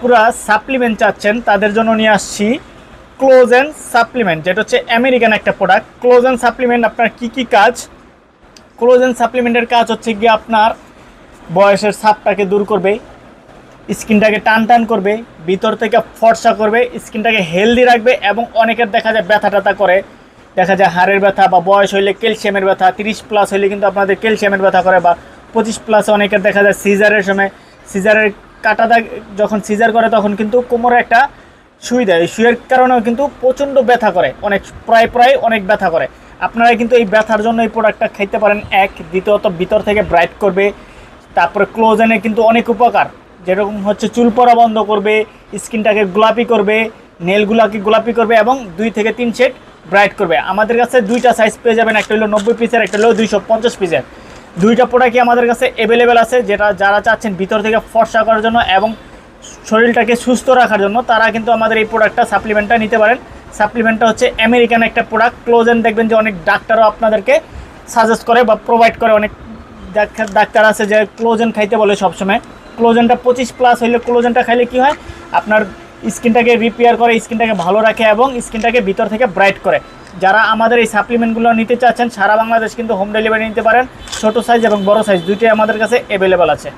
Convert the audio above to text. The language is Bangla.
পুরো সাপ্লিমেন্ট চাচ্ছেন, তাদের জন্য নিয়ে আসছি ক্লোজেন সাপ্লিমেন্ট যেটা হচ্ছে আমেরিকান একটা প্রোডাক্ট ক্লোজেন সাপ্লিমেন্ট আপনার কি কি কাজ? ক্লোজেন সাপ্লিমেন্টের কাজ হচ্ছে গিয়ে আপনার বয়সের ছাপটাকে দূর করবে, স্কিনটাকে টান টান করবে, ভিতর থেকে ফর্সা করবে, স্কিনটাকে হেলদি রাখবে এবং অনেকের দেখা যায় ব্যথা ট্যাথা করে। দেখা যায় হাড়ের ব্যথা বা বয়স হইলে ক্যালসিয়ামের ব্যথা, তিরিশ প্লাস হইলে কিন্তু আপনাদের ক্যালসিয়ামের ব্যথা করে বা পঁচিশ প্লাস অনেকের দেখা যায় সিজারের সময়, সিজারের কাটা দাগ যখন সিজার করে, তখন কিন্তু কোমরে একটা শুই দেয়। শুয়ের কারণেও কিন্তু প্রচণ্ড ব্যথা করে। অনেক, প্রায় প্রায় অনেক ব্যথা করে। আপনারা কিন্তু এই ব্যথার জন্য এই প্রোডাক্টটা খাইতে পারেন। এক, দ্বিতীয়ত ভিতর থেকে ব্রাইট করবে। তারপরে ক্লোজেনে কিন্তু অনেক উপকার। যেরকম হচ্ছে চুল পরা বন্ধ করবে, স্কিনটাকে গোলাপি করবে নেলগুলাকে গোলাপি করবে এবং দুই থেকে তিন সেট ব্রাইট করবে। আমাদের কাছে দুইটা সাইজ পেয়ে যাবেন। একটা হলো নব্বই পিসের একটা হলো দুইশো পঞ্চাশ পিসের দুইটা প্রোডাক্টই আমাদের কাছে অ্যাভেলেবেল আছে, যেটা যারা চাচ্ছেন ভিতর থেকে ফর্সা করার জন্য এবং শরীরটাকে সুস্থ রাখার জন্য, তারা কিন্তু আমাদের এই প্রোডাক্টটা সাপ্লিমেন্টটা নিতে পারেন। সাপ্লিমেন্টটা হচ্ছে আমেরিকান একটা প্রোডাক্ট ক্লোজেন দেখবেন যে অনেক ডাক্তারও আপনাদেরকে সাজেস্ট করে বা প্রোভাইড করে। অনেক ডাক্তার- আছে যে ক্লোজেন খাইতে বলে সবসময়। ক্লোজেনটা পঁচিশ প্লাস হইলে ক্লোজেনটা খাইলে কি হয়? আপনার স্কিনটাকে রিপেয়ার করে স্কিনটাকে ভালো রাখে এবং স্কিনটাকে ভিতর থেকে ব্রাইট করে। যারা আমাদের এই সাপ্লিমেন্টগুলো নিতে চাচ্ছেন, সারা বাংলাদেশ কিন্তু হোম ডেলিভারি নিতে পারেন। ছোটো সাইজ এবং বড় সাইজ দুইটাই আমাদের কাছে অ্যাভেলেবেল আছে।